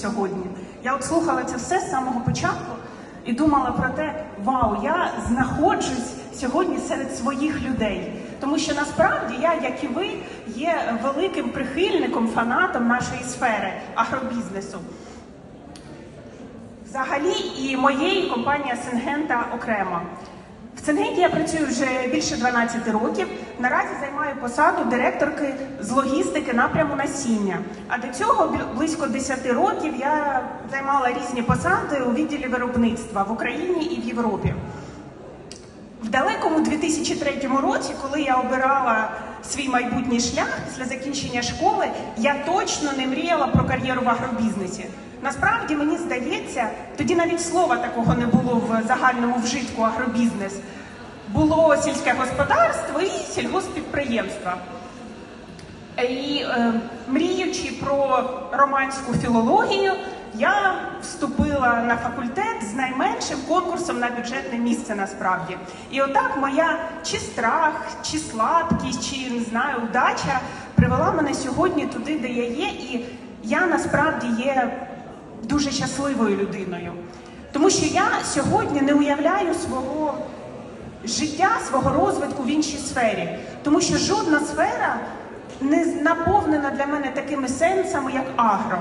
сьогодні. Я от слухала це все з самого початку і думала про те, вау, я знаходжусь сьогодні серед своїх людей. Тому що насправді я, як і ви, є великим прихильником, фанатом нашої сфери агробізнесу. Взагалі і моєї компанії Сингента окремо. В Сингенті я працюю вже більше 12 років. Наразі займаю посаду директорки з логістики напряму насіння. А до цього близько 10 років я займала різні посади у відділі виробництва в Україні і в Європі. В далекому 2003 році, коли я обирала свій майбутній шлях після закінчення школи, я точно не мріяла про кар'єру в агробізнесі. Насправді мені здається, тоді навіть слова такого не було в загальному вжитку агробізнес. Було сільське господарство і сільгоспідприємства. І е, мріючи про романську філологію, я вступила на факультет з найменшим конкурсом на бюджетне місце насправді. І отак моя чи страх, чи слабкість, чи не знаю, удача привела мене сьогодні туди, де я є, і я насправді є дуже щасливою людиною. Тому що я сьогодні не уявляю свого життя, свого розвитку в іншій сфері, тому що жодна сфера не наповнена для мене такими сенсами, як агро.